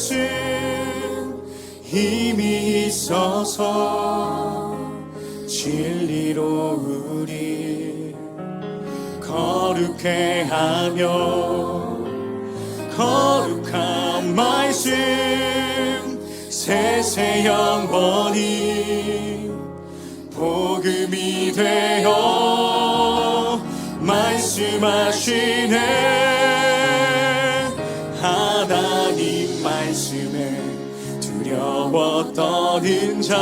말씀 힘이 있어서 진리로 우리 거룩해 하며 거룩한 말씀 세세 영원히 복음이 되어 말씀하시네 두려워 떠는 자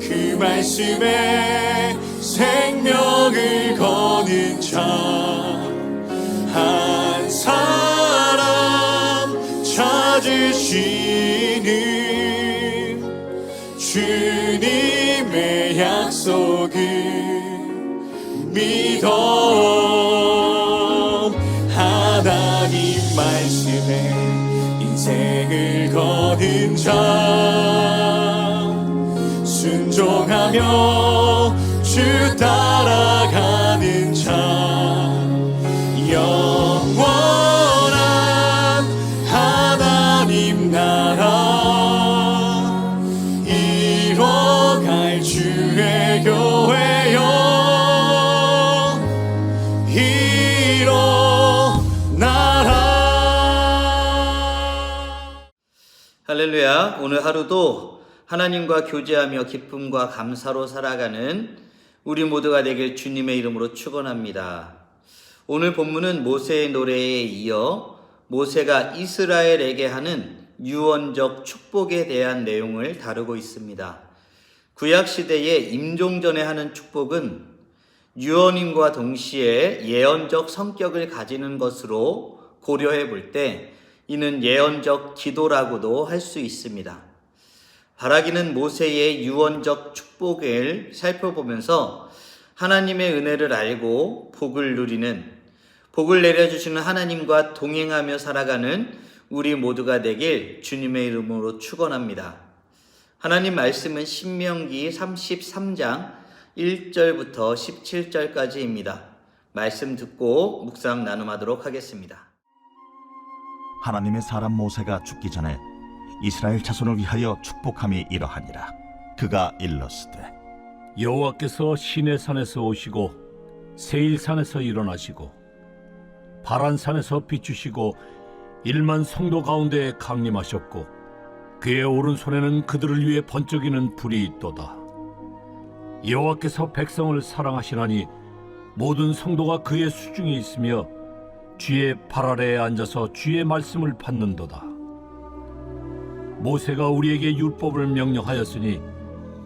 그 말씀에 생명을 거는 자한 사람 찾으시는 주님의 약속을 믿어 인생을 거는 자 순종하며 주따 할렐루야. 오늘 하루도 하나님과 교제하며 기쁨과 감사로 살아가는 우리 모두가 되길 주님의 이름으로 축원합니다. 오늘 본문은 모세의 노래에 이어 모세가 이스라엘에게 하는 유언적 축복에 대한 내용을 다루고 있습니다. 구약 시대에 임종 전에 하는 축복은 유언인과 동시에 예언적 성격을 가지는 것으로 고려해 볼 때 이는 예언적 기도라고도 할 수 있습니다. 바라기는 모세의 유언적 축복을 살펴보면서 하나님의 은혜를 알고 복을 누리는 복을 내려주시는 하나님과 동행하며 살아가는 우리 모두가 되길 주님의 이름으로 축원합니다. 하나님 말씀은 신명기 33장 1절부터 17절까지입니다. 말씀 듣고 묵상 나눔하도록 하겠습니다. 하나님의 사람 모세가 죽기 전에 이스라엘 자손을 위하여 축복함이 이러하니라. 그가 일렀으되 여호와께서 시내산에서 오시고 세일산에서 일어나시고 바란산에서 비추시고 일만 성도 가운데 강림하셨고 그의 오른손에는 그들을 위해 번쩍이는 불이 있도다. 여호와께서 백성을 사랑하시나니 모든 성도가 그의 수중에 있으며 주의 발 아래에 앉아서 주의 말씀을 받는도다 모세가 우리에게 율법을 명령하였으니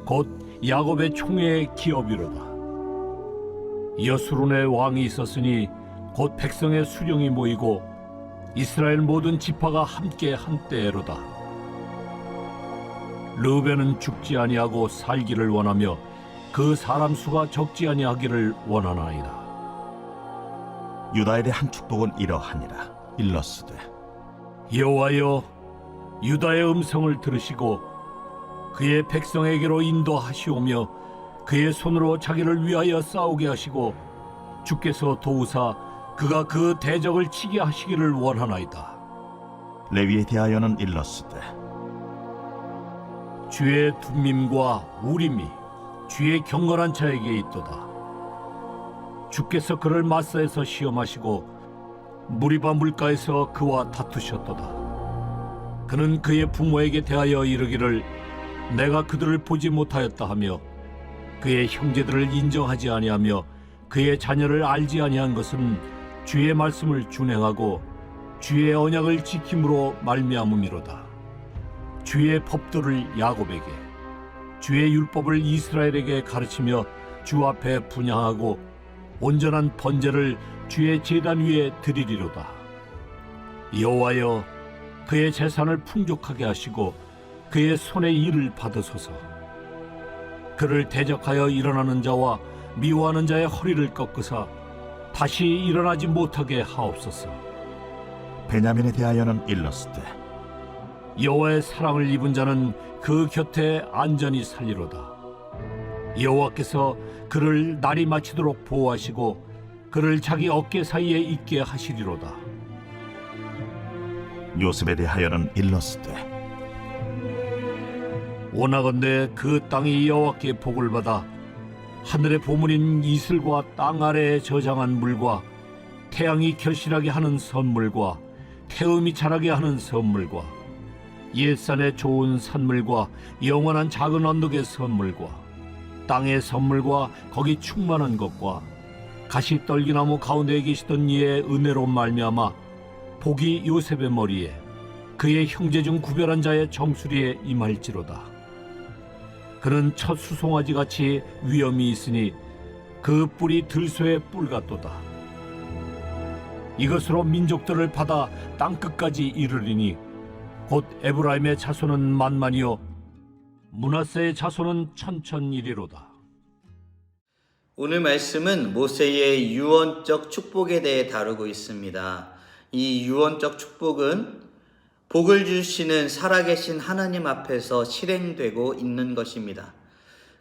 곧 야곱의 총회의 기업이로다. 여수론의 왕이 있었으니 곧 백성의 수령이 모이고 이스라엘 모든 지파가 함께 한때로다. 르벤은 죽지 아니하고 살기를 원하며 그 사람 수가 적지 아니하기를 원하나이다. 유다엘의 한 축복은 이러하니라 일렀으되 여호와여 유다의 음성을 들으시고 그의 백성에게로 인도하시오며 그의 손으로 자기를 위하여 싸우게 하시고 주께서 도우사 그가 그 대적을 치게 하시기를 원하나이다. 레위에 대하여는 일렀으되 주의 둠밈과 우림이 주의 경건한 자에게 있도다. 주께서 그를 마사에서 시험하시고 무리바 물가에서 그와 다투셨도다. 그는 그의 부모에게 대하여 이르기를 내가 그들을 보지 못하였다 하며 그의 형제들을 인정하지 아니하며 그의 자녀를 알지 아니한 것은 주의 말씀을 준행하고 주의 언약을 지킴으로 말미암음이로다. 주의 법도를 야곱에게 주의 율법을 이스라엘에게 가르치며 주 앞에 분양하고 온전한 번제를 주의 제단 위에 드리리로다. 여호와여 그의 재산을 풍족하게 하시고 그의 손의 일을 받으소서 그를 대적하여 일어나는 자와 미워하는 자의 허리를 꺾으사 다시 일어나지 못하게 하옵소서 베냐민에 대하여는 일렀으되 여호와의 사랑을 입은 자는 그 곁에 안전히 살리로다. 여호와께서 그를 날이 마치도록 보호하시고 그를 자기 어깨 사이에 있게 하시리로다. 요셉에 대하여는 일렀으되 원하건대 그 땅이 여호와께 복을 받아 하늘의 보물인 이슬과 땅 아래에 저장한 물과 태양이 결실하게 하는 선물과 태음이 자라게 하는 선물과 옛산의 좋은 산물과 영원한 작은 언덕의 선물과 땅의 선물과 거기 충만한 것과 가시 떨기나무 가운데 계시던 이의 은혜로 말미암아 복이 요셉의 머리에 그의 형제 중 구별한 자의 정수리에 임할지로다. 그는 첫 수송아지 같이 위엄이 있으니 그 뿔이 들소의 뿔 같도다. 이것으로 민족들을 받아 땅 끝까지 이르리니 곧 에브라임의 자손은 만만이요 문하세의 자손은 천천이리로다. 오늘 말씀은 모세의 유언적 축복에 대해 다루고 있습니다. 이 유언적 축복은 복을 주시는 살아계신 하나님 앞에서 실행되고 있는 것입니다.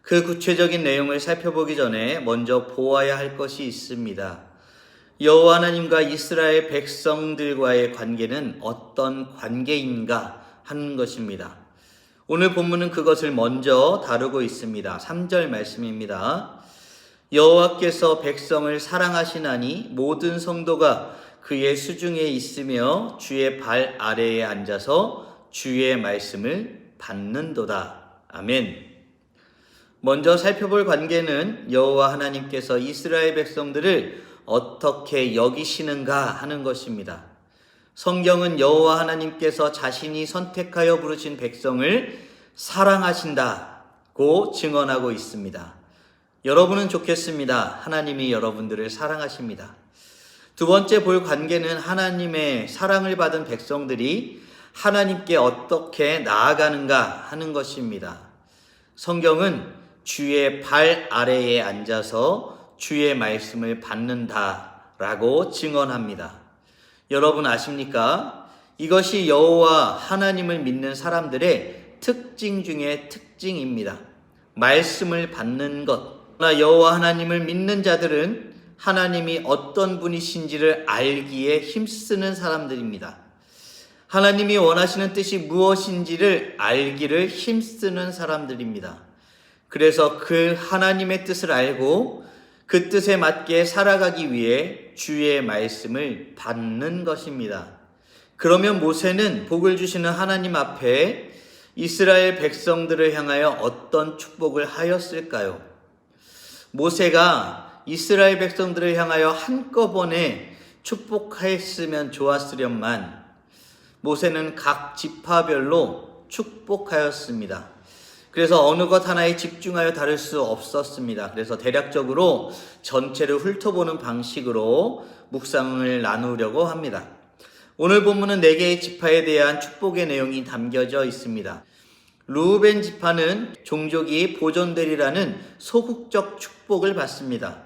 그 구체적인 내용을 살펴보기 전에 먼저 보아야 할 것이 있습니다. 여호와 하나님과 이스라엘 백성들과의 관계는 어떤 관계인가 하는 것입니다. 오늘 본문은 그것을 먼저 다루고 있습니다. 3절 말씀입니다. 여호와께서 백성을 사랑하시나니 모든 성도가 그의 수중에 있으며 주의 발 아래에 앉아서 주의 말씀을 받는도다. 아멘. 먼저 살펴볼 관계는 여호와 하나님께서 이스라엘 백성들을 어떻게 여기시는가 하는 것입니다. 성경은 여호와 하나님께서 자신이 선택하여 부르신 백성을 사랑하신다고 증언하고 있습니다. 여러분은 좋겠습니다. 하나님이 여러분들을 사랑하십니다. 두 번째 볼 관계는 하나님의 사랑을 받은 백성들이 하나님께 어떻게 나아가는가 하는 것입니다. 성경은 주의 발 아래에 앉아서 주의 말씀을 받는다라고 증언합니다. 여러분 아십니까? 이것이 여호와 하나님을 믿는 사람들의 특징 중의 특징입니다. 말씀을 받는 것. 그러나 여호와 하나님을 믿는 자들은 하나님이 어떤 분이신지를 알기에 힘쓰는 사람들입니다. 하나님이 원하시는 뜻이 무엇인지를 알기를 힘쓰는 사람들입니다. 그래서 그 하나님의 뜻을 알고 그 뜻에 맞게 살아가기 위해 주의 말씀을 받는 것입니다. 그러면 모세는 복을 주시는 하나님 앞에 이스라엘 백성들을 향하여 어떤 축복을 하였을까요? 모세가 이스라엘 백성들을 향하여 한꺼번에 축복하였으면 좋았으련만 모세는 각 지파별로 축복하였습니다. 그래서 어느 것 하나에 집중하여 다룰 수 없었습니다. 그래서 대략적으로 전체를 훑어보는 방식으로 묵상을 나누려고 합니다. 오늘 본문은 네 개의 지파에 대한 축복의 내용이 담겨져 있습니다. 루벤 지파는 종족이 보존되리라는 소극적 축복을 받습니다.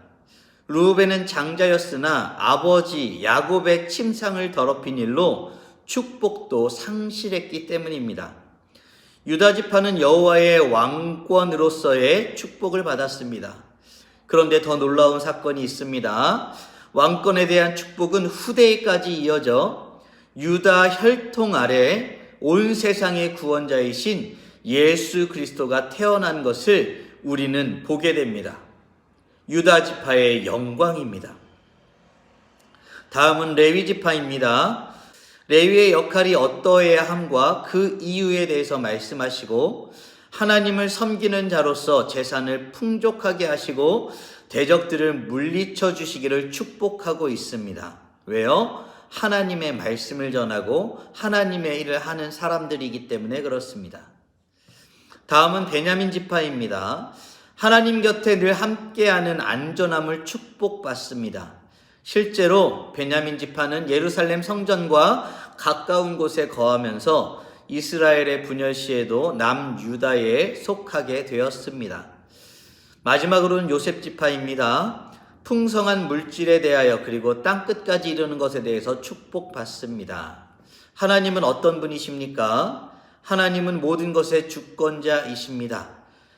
루벤은 장자였으나 아버지 야곱의 침상을 더럽힌 일로 축복도 상실했기 때문입니다. 유다 지파는 여호와의 왕권으로서의 축복을 받았습니다. 그런데 더 놀라운 사건이 있습니다. 왕권에 대한 축복은 후대에까지 이어져 유다 혈통 아래 온 세상의 구원자이신 예수 그리스도가 태어난 것을 우리는 보게 됩니다. 유다 지파의 영광입니다. 다음은 레위 지파입니다. 레위의 역할이 어떠해야 함과 그 이유에 대해서 말씀하시고 하나님을 섬기는 자로서 재산을 풍족하게 하시고 대적들을 물리쳐 주시기를 축복하고 있습니다. 왜요? 하나님의 말씀을 전하고 하나님의 일을 하는 사람들이기 때문에 그렇습니다. 다음은 베냐민 지파입니다. 하나님 곁에 늘 함께하는 안전함을 축복받습니다. 실제로 베냐민 지파는 예루살렘 성전과 가까운 곳에 거하면서 이스라엘의 분열 시에도 남유다에 속하게 되었습니다. 마지막으로는 요셉 지파입니다. 풍성한 물질에 대하여 그리고 땅 끝까지 이르는 것에 대해서 축복받습니다. 하나님은 어떤 분이십니까? 하나님은 모든 것의 주권자이십니다.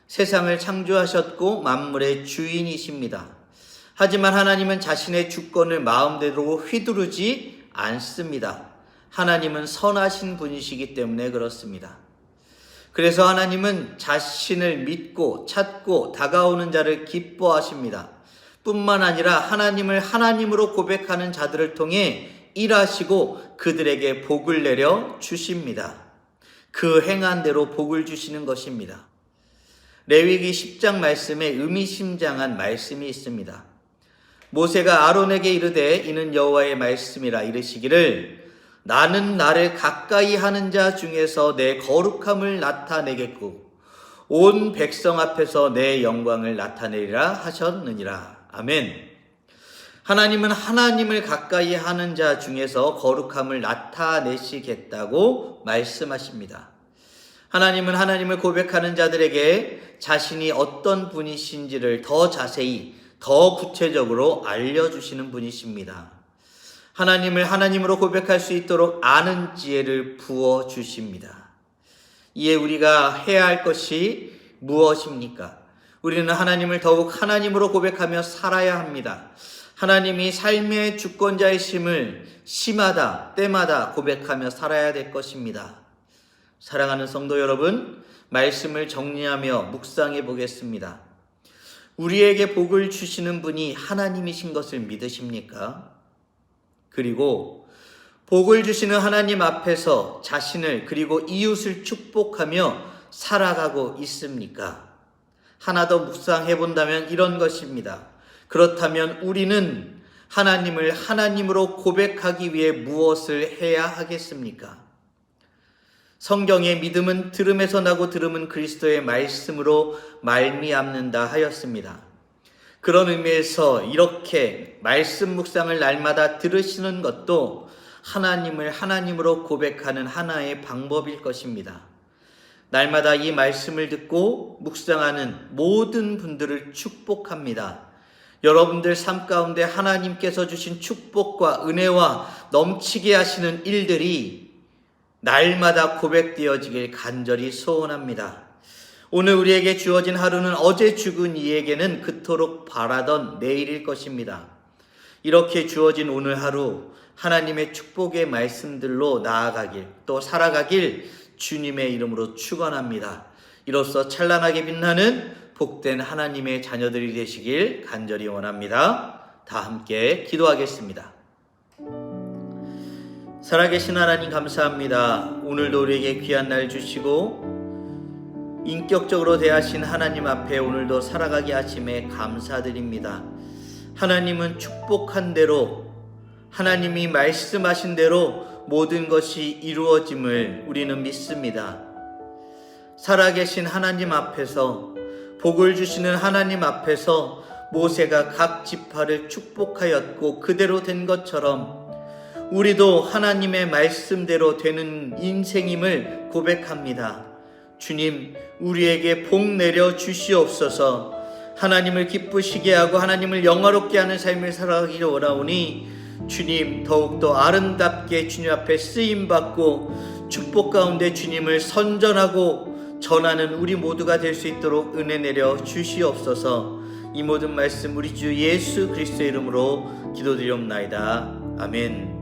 세상을 창조하셨고 만물의 주인이십니다. 하지만 하나님은 자신의 주권을 마음대로 휘두르지 않습니다. 하나님은 선하신 분이시기 때문에 그렇습니다. 그래서 하나님은 자신을 믿고 찾고 다가오는 자를 기뻐하십니다. 뿐만 아니라 하나님을 하나님으로 고백하는 자들을 통해 일하시고 그들에게 복을 내려 주십니다. 그 행한 대로 복을 주시는 것입니다. 레위기 10장 말씀에 의미심장한 말씀이 있습니다. 모세가 아론에게 이르되 이는 여호와의 말씀이라 이르시기를 나는 나를 가까이 하는 자 중에서 내 거룩함을 나타내겠고 온 백성 앞에서 내 영광을 나타내리라 하셨느니라. 아멘. 하나님은 하나님을 가까이 하는 자 중에서 거룩함을 나타내시겠다고 말씀하십니다. 하나님은 하나님을 고백하는 자들에게 자신이 어떤 분이신지를 더 자세히, 더 구체적으로 알려주시는 분이십니다. 하나님을 하나님으로 고백할 수 있도록 아는 지혜를 부어 주십니다. 이에 우리가 해야 할 것이 무엇입니까? 우리는 하나님을 더욱 하나님으로 고백하며 살아야 합니다. 하나님이 삶의 주권자이심을 시마다 때마다 고백하며 살아야 될 것입니다. 사랑하는 성도 여러분, 말씀을 정리하며 묵상해 보겠습니다. 우리에게 복을 주시는 분이 하나님이신 것을 믿으십니까? 그리고 복을 주시는 하나님 앞에서 자신을 그리고 이웃을 축복하며 살아가고 있습니까? 하나 더 묵상해 본다면 이런 것입니다. 그렇다면 우리는 하나님을 하나님으로 고백하기 위해 무엇을 해야 하겠습니까? 성경의 믿음은 들음에서 나고 들음은 그리스도의 말씀으로 말미암는다 하였습니다. 그런 의미에서 이렇게 말씀 묵상을 날마다 들으시는 것도 하나님을 하나님으로 고백하는 하나의 방법일 것입니다. 날마다 이 말씀을 듣고 묵상하는 모든 분들을 축복합니다. 여러분들 삶 가운데 하나님께서 주신 축복과 은혜와 넘치게 하시는 일들이 날마다 고백되어지길 간절히 소원합니다. 오늘 우리에게 주어진 하루는 어제 죽은 이에게는 그토록 바라던 내일일 것입니다. 이렇게 주어진 오늘 하루 하나님의 축복의 말씀들로 나아가길 또 살아가길 주님의 이름으로 축원합니다. 이로써 찬란하게 빛나는 복된 하나님의 자녀들이 되시길 간절히 원합니다. 다 함께 기도하겠습니다. 살아계신 하나님 감사합니다. 오늘도 우리에게 귀한 날 주시고 인격적으로 대하신 하나님 앞에 오늘도 살아가게 하심에 감사드립니다. 하나님은 축복한 대로 하나님이 말씀하신 대로 모든 것이 이루어짐을 우리는 믿습니다. 살아계신 하나님 앞에서 복을 주시는 하나님 앞에서 모세가 각 지파를 축복하였고 그대로 된 것처럼 우리도 하나님의 말씀대로 되는 인생임을 고백합니다. 주님, 우리에게 복 내려 주시옵소서. 하나님을 기쁘시게 하고 하나님을 영화롭게 하는 삶을 살아가기를 원하오니 주님 더욱더 아름답게 주님 앞에 쓰임 받고 축복 가운데 주님을 선전하고 전하는 우리 모두가 될 수 있도록 은혜 내려 주시옵소서. 이 모든 말씀 우리 주 예수 그리스도의 이름으로 기도드리옵나이다. 아멘.